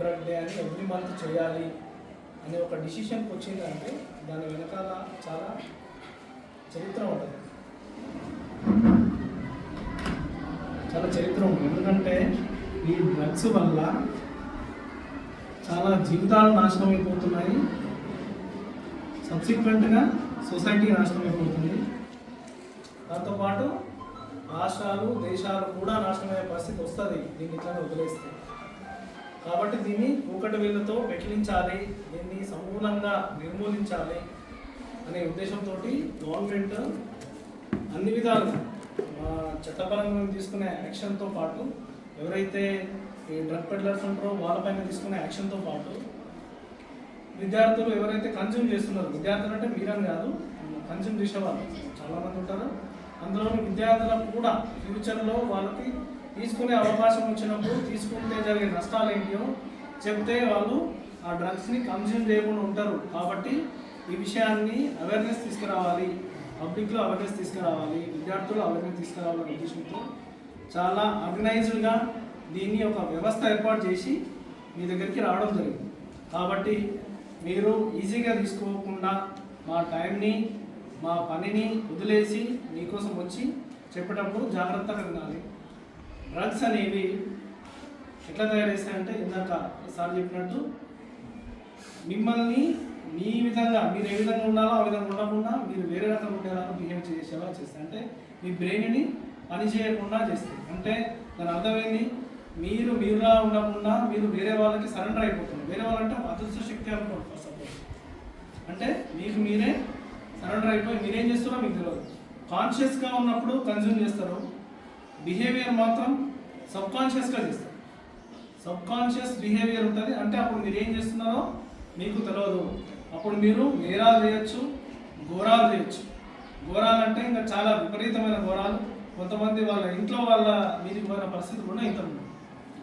No day అని every month చేయాలి అనే ఒక డిసిషన్కి వచ్చిందంటే దాని వెనకాల చాలా చరిత్ర ఉంటుంది. చాలా చరిత్ర ఉంటుంది. ఎందుకంటే ఈ డ్రగ్స్ వల్ల చాలా జీవితాలు నాశనం అయిపోతున్నాయి సబ్సిక్వెంట్గా సొసైటీ నాశనం అయిపోతుంది దాంతోపాటు రాష్ట్రాలు దేశాలు కూడా నాశనమయ్యే పరిస్థితి వస్తుంది. దీన్ని ఇట్లా వదిలేస్తే. కాబట్టి దీన్ని కూకటి వేళ్ళతో పెకిలించాలి దీన్ని సమూలంగా నిర్మూలించాలి అనే ఉద్దేశంతో గవర్నమెంట్ అన్ని విధాలుగా చట్టపరంగా తీసుకునే యాక్షన్తో పాటు ఎవరైతే ఈ డ్రగ్ పెడ్లర్స్ ఉంటారో వాళ్ళపైన తీసుకునే యాక్షన్తో పాటు విద్యార్థులు ఎవరైతే కన్జ్యూమ్ చేస్తున్నారు విద్యార్థులు అంటే మీరని కాదు కన్జ్యూమ్ చేసేవాళ్ళు చాలామంది ఉంటారు. అందులో విద్యార్థులకు కూడా ఫ్యూచర్లో వాళ్ళకి తీసుకునే అవకాశం వచ్చినప్పుడు తీసుకుంటే జరిగే నష్టాలు ఏంటియో చెప్తే వాళ్ళు ఆ డ్రగ్స్ని కన్జ్యూమ్ చేయకుండా ఉంటారు. కాబట్టి ఈ విషయాన్ని అవేర్నెస్ తీసుకురావాలి. పబ్లిక్లో అవేర్నెస్ తీసుకురావాలి. విద్యార్థులు అవేర్నెస్ తీసుకురావాలనే ఉద్దేశంతో చాలా ఆర్గనైజ్డ్గా దీన్ని ఒక వ్యవస్థ ఏర్పాటు చేసి మీ దగ్గరికి రావడం జరిగింది. కాబట్టి మీరు ఈజీగా తీసుకోకుండా మా టైంని మా పనిని వదిలేసి మీకోసం వచ్చి చెప్పేటప్పుడు జాగ్రత్తగా ఉండాలి డ్రగ్స్ అనేవి ఎట్లా తయారు చేస్తాయంటే ఇందాక సార్ చెప్పినట్టు మిమ్మల్ని మీ విధంగా మీరు ఏ విధంగా ఉండాలో ఆ విధంగా ఉండకుండా మీరు వేరే రకంగా ఉండేలాగా బిహేవ్ చేసేలా చేస్తాయి. అంటే మీ బ్రెయిన్ని పని చేయకుండా చేస్తాయి. అంటే దాని అర్థమైంది మీరు మీరులా ఉండకుండా మీరు వేరే వాళ్ళకి సరెండర్ అయిపోతున్నారు. వేరే వాళ్ళంటే అదృష్ట శక్తి అనుకోండి సపోజ్ అంటే మీకు మీరే సరెండర్ అయిపోయి మీరేం చేస్తారో మీకు తెలియదు. కాన్షియస్గా ఉన్నప్పుడు కన్జ్యూమ్ చేస్తారు. బిహేవియర్ మాత్రం సబ్ కాన్షియస్గా చేస్తారు. సబ్ కాన్షియస్ బిహేవియర్ ఉంటుంది. అంటే అప్పుడు మీరు ఏం చేస్తున్నారో మీకు తెలియదు అప్పుడు మీరు నేరాలు చేయొచ్చు ఘోరాలు చేయొచ్చు. ఘోరాలు అంటే ఇంకా చాలా విపరీతమైన ఘోరాలు. కొంతమంది వాళ్ళ ఇంట్లో వాళ్ళ మీదికి పోయిన పరిస్థితి కూడా ఇంతకుముందు.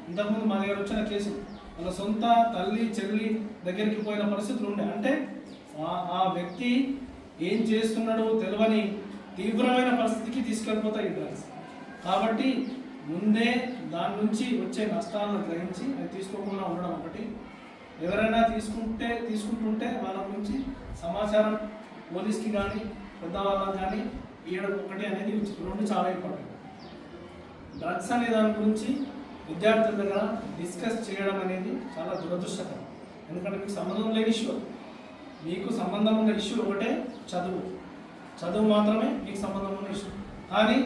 ఇంతకుముందు మా దగ్గర వచ్చిన కేసు వాళ్ళ సొంత తల్లి చెల్లి దగ్గరికి పోయిన పరిస్థితులు ఉండే. అంటే ఆ- ఆ వ్యక్తి ఏం చేస్తున్నాడో తెలియని తీవ్రమైన పరిస్థితికి తీసుకెళ్ళిపోతాయి ఈ డ్రగ్స్ కాబట్టి ముందే దాని నుంచి వచ్చే నష్టాలను గ్రహించి అది తీసుకోకుండా ఉండడం ఒకటి. ఎవరైనా తీసుకుంటే తీసుకుంటుంటే వాళ్ళ గురించి సమాచారం పోలీస్కి కానీ పెద్దవాళ్ళకి కానీ ఇవ్వడం ఒకటి అనేది రెండు చాలా ఇంపార్టెంట్. డ్రగ్స్ అనే దాని గురించి విద్యార్థుల దగ్గర డిస్కస్ చేయడం అనేది చాలా దురదృష్టకరం. ఎందుకంటే మీకు సంబంధం లేని ఇష్యూ. మీకు సంబంధం ఉన్న ఇష్యూ ఒకటే చదువు. చదువు మాత్రమే మీకు సంబంధం ఉన్న ఇష్యూ. కానీ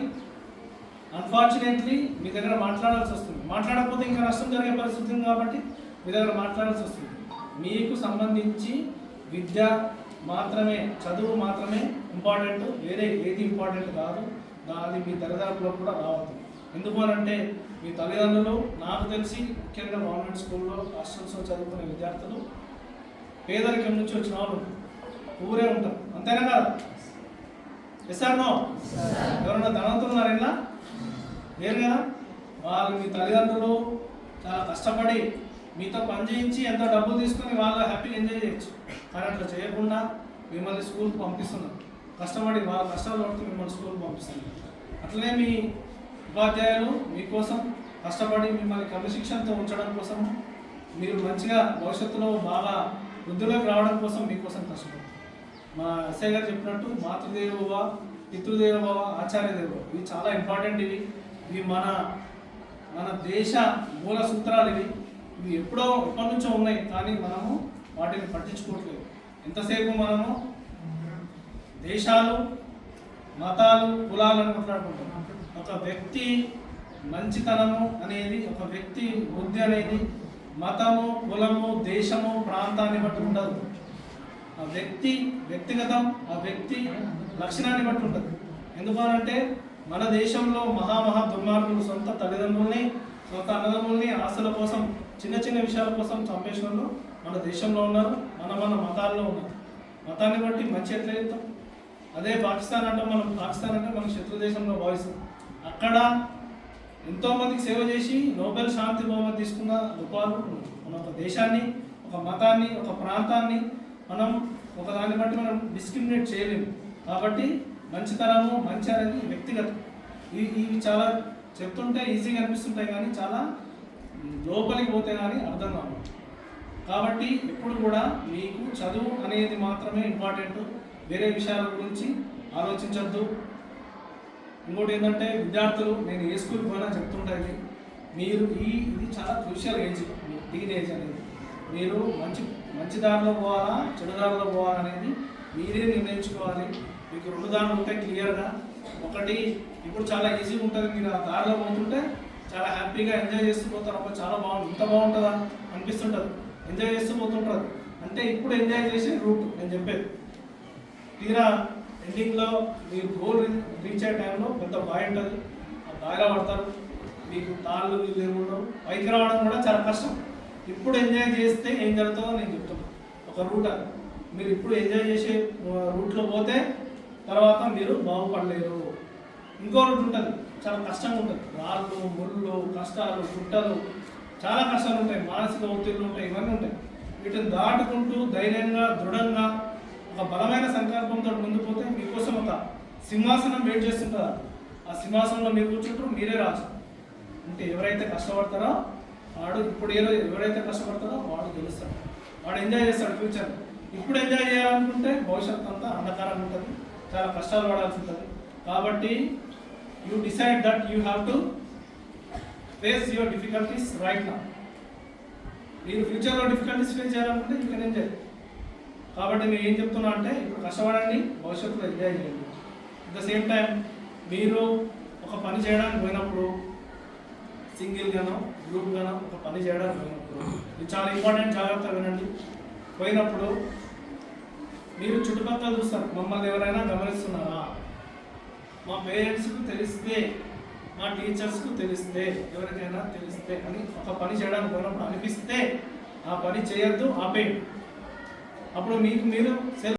అన్ఫార్చునేట్లీ మీ దగ్గర మాట్లాడాల్సి వస్తుంది. మాట్లాడకపోతే ఇంకా నష్టం జరిగే పరిస్థితి ఉంది కాబట్టి మీ దగ్గర మాట్లాడాల్సి వస్తుంది. మీకు సంబంధించి విద్య మాత్రమే చదువు మాత్రమే ఇంపార్టెంట్ వేరే ఏది ఇంపార్టెంట్ కాదు. అది మీ తల్లిదండ్రులకు కూడా రావద్దు. ఎందుకు అనంటే మీ తల్లిదండ్రులు నాకు తెలిసి ముఖ్యంగా గవర్నమెంట్ స్కూల్లో హాస్టల్స్లో చదువుకునే విద్యార్థులు పేదరికం నుంచి వచ్చిన వాళ్ళు. ఊరే ఉంటారు. అంతేనా కదా? ఎస్ ఆర్ నో ఎవరన్నా ధనవంతులు ఉన్నారు లేరు కదా? వాళ్ళు మీ తల్లిదండ్రులు చాలా కష్టపడి మీతో పనిచేయించి ఎంత ఎంతో డబ్బులు తీసుకొని వాళ్ళు హ్యాపీగా ఎంజాయ్ చేయొచ్చు. కానీ అట్లా చేయకుండా మిమ్మల్ని స్కూల్కి పంపిస్తున్నారు. కష్టపడి వాళ్ళ కష్టాలు పడుతూ మిమ్మల్ని స్కూల్కి పంపిస్తున్నారు. అట్లనే మీ ఉపాధ్యాయులు మీకోసం కష్టపడి మిమ్మల్ని క్రమశిక్షణతో ఉంచడం కోసం మీరు మంచిగా భవిష్యత్తులో బాగా వృద్ధిలోకి రావడం కోసం మీకోసం కష్టపడతారు మా ఎస్ఐ గారు చెప్పినట్టు మాతృదేవోభవ పితృదేవోభవ ఆచార్య దేవోభవ ఇవి చాలా ఇంపార్టెంట్ ఇవి. ఇది మన మన దేశ మూల సూత్రాలు ఇవి. ఇవి ఎప్పుడో ఎప్పటి నుంచో ఉన్నాయి కానీ మనము వాటిని పట్టించుకోవట్లేదు. ఎంతసేపు మనము దేశాలు మతాలు కులాలను మాట్లాడుకుంటాం ఒక వ్యక్తి మంచితనము అనేది ఒక వ్యక్తి వృద్ధి అనేది మతము కులము దేశము ప్రాంతాన్ని బట్టి ఉండదు. ఆ వ్యక్తి వ్యక్తిగతం ఆ వ్యక్తి లక్షణాన్ని బట్టి ఉంటుంది ఎందుకనంటే మన దేశంలో మహామహా దుర్మార్గులు సొంత తల్లిదండ్రుల్ని సొంత అన్నదమ్ముల్ని ఆస్తుల కోసం చిన్న చిన్న విషయాల కోసం చంపేసిన మన దేశంలో ఉన్నారు మన మన మతాల్లో ఉన్నారు. మతాన్ని బట్టి మంచి ఎట్లా అదే పాకిస్తాన్ అంటే మనం పాకిస్తాన్ అంటే మన శత్రు దేశంలో భావిస్తాం. అక్కడ ఎంతోమందికి సేవ చేసి నోబెల్ శాంతి బహుమతి తీసుకున్న గొప్పవారు మన ఒక దేశాన్ని ఒక మతాన్ని ఒక ప్రాంతాన్ని మనం ఒక దాన్ని బట్టి మనం డిస్క్రిమినేట్ చేయలేము. కాబట్టి మంచితనము మంచి అనేది వ్యక్తిగతం. ఇవి ఇవి చాలా చెప్తుంటే ఈజీగా అనిపిస్తుంటాయి కానీ చాలా లోపలికి పోతే కానీ అర్థం కావు. కాబట్టి ఎప్పుడు కూడా మీకు చదువు అనేది మాత్రమే ఇంపార్టెంట్ వేరే విషయాల గురించి ఆలోచించద్దు. ఇంకోటి ఏంటంటే విద్యార్థులు నేను ఏ స్కూల్కి పోయినా చెప్తుంటాయి మీరు ఈ ఇది చాలా క్రూషియల్ ఏజ్ టీన్ ఏజ్ అనేది. మీరు మంచి మంచి దారిలో పోవాలా చెడు దారిలో పోవాలనేది మీరే నిర్ణయించుకోవాలి. మీకు రెండు దారులు ఉంటాయి క్లియర్గా. ఒకటి ఇప్పుడు చాలా ఈజీగా ఉంటుంది. మీరు ఆ దారిలో పోతుంటే చాలా హ్యాపీగా ఎంజాయ్ చేస్తూ పోతారు. అప్పుడు చాలా బాగుంది. ఇంత బాగుంటుందా? అనిపిస్తుంటుంది. ఎంజాయ్ చేస్తూ పోతుంటారు. అంటే ఇప్పుడు ఎంజాయ్ చేసే రూట్ నేను చెప్పేది. తీరా ఎండింగ్లో మీరు గోల్ రీచ్ అయ్యే టైంలో పెద్ద బాయ్ ఉంటుంది. ఆ బాగా పడతారు. మీకు తాళ్ళు లేకుండా పైకి రావడం కూడా చాలా కష్టం. ఇప్పుడు ఎంజాయ్ చేస్తే ఏం జరుగుతుందో నేను చెప్తున్నాను ఒక రూట్ అది. మీరు ఇప్పుడు ఎంజాయ్ చేసే రూట్లో పోతే తర్వాత మీరు బాగుపడలేరు. ఇంకో ఉంటుంది చాలా కష్టంగా ఉంటుంది. రాళ్ళు ముళ్ళు కష్టాలు గుట్టలు చాలా కష్టాలు ఉంటాయి. మానసిక ఒత్తిళ్ళు ఉంటాయి ఇవన్నీ ఉంటాయి. వీటిని దాటుకుంటూ ధైర్యంగా దృఢంగా ఒక బలమైన సంకల్పంతో ముందు పోతే మీకోసం ఒక సింహాసనం వెయిట్ చేస్తుంటారు. ఆ సింహాసనంలో మీరు కూర్చుంటారు మీరే రాజు. అంటే ఎవరైతే కష్టపడతారో వాడు ఇప్పుడు ఏదో ఎవరైతే కష్టపడతారో వాడు గెలుస్తాడు. వాడు ఎంజాయ్ చేస్తాడు ఫ్యూచర్ ఇప్పుడు ఎంజాయ్ చేయాలనుకుంటే భవిష్యత్తు అంతా అంధకారంగా ఉంటుంది. చాలా కష్టాలు పడాల్సి ఉంటుంది. కాబట్టి you decide that you have to face your difficulties right నా మీరు ఫ్యూచర్లో డిఫికల్టీస్ ఫేస్ చేయాలనుకుంటే యూ కెన్ ఎంజాయ్ కాబట్టి నేను ఏం చెప్తున్నా అంటే ఇప్పుడు కష్టపడండి భవిష్యత్తులో ఎంజాయ్ చేయండి. అట్ ద సేమ్ టైం మీరు ఒక పని చేయడానికి పోయినప్పుడు సింగిల్గానో గ్రూప్గానో ఒక పని చేయడానికి పోయినప్పుడు ఇది చాలా ఇంపార్టెంట్ జాగ్రత్త వినండి. పోయినప్పుడు మీరు చుట్టుపక్కల చూస్తారు. మమ్మల్ని ఎవరైనా గమనిస్తున్నారా? మా పేరెంట్స్కు తెలిస్తే మా టీచర్స్కు తెలిస్తే ఎవరికైనా తెలిస్తే అని ఒక పని చేయడానికి పోయినప్పుడు అనిపిస్తే ఆ పని చేయొద్దు ఆపేయండి. అప్పుడు మీకు మీరు